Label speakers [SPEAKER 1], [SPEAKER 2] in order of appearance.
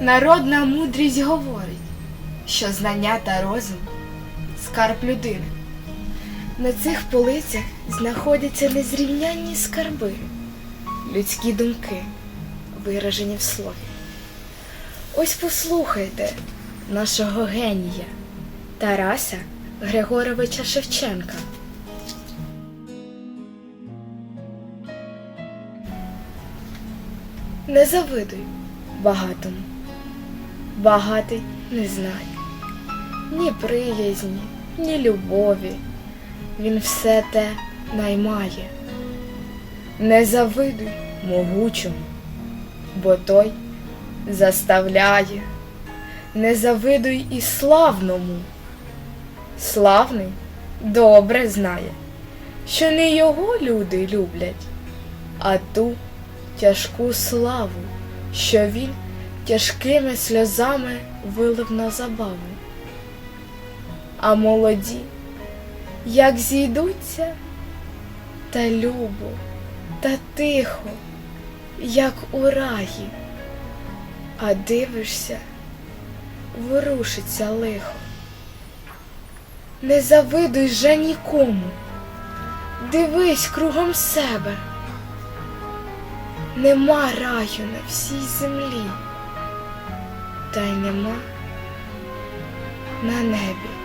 [SPEAKER 1] Народна мудрість говорить, що знання та розум скарб людини. На цих полицях знаходяться незрівнянні скарби, людські думки, виражені в слові. Ось послухайте нашого генія Тараса Григоровича Шевченка. Не завидуй багатому. Багатий не знає ні приязні, ні любові. Він все те наймає. Не завидуй могучому, бо той заставляє. Не завидуй і славному. Славний добре знає, що не його люди люблять, а ту тяжку славу, що він тяжкими сльозами вилив на забаву. А молоді, як зійдуться, та любо, та тихо, як у раї, а дивишся, ворушиться лихо. Не завидуй же нікому, дивись кругом себе. Нема раю на всій землі, та й нема на небі.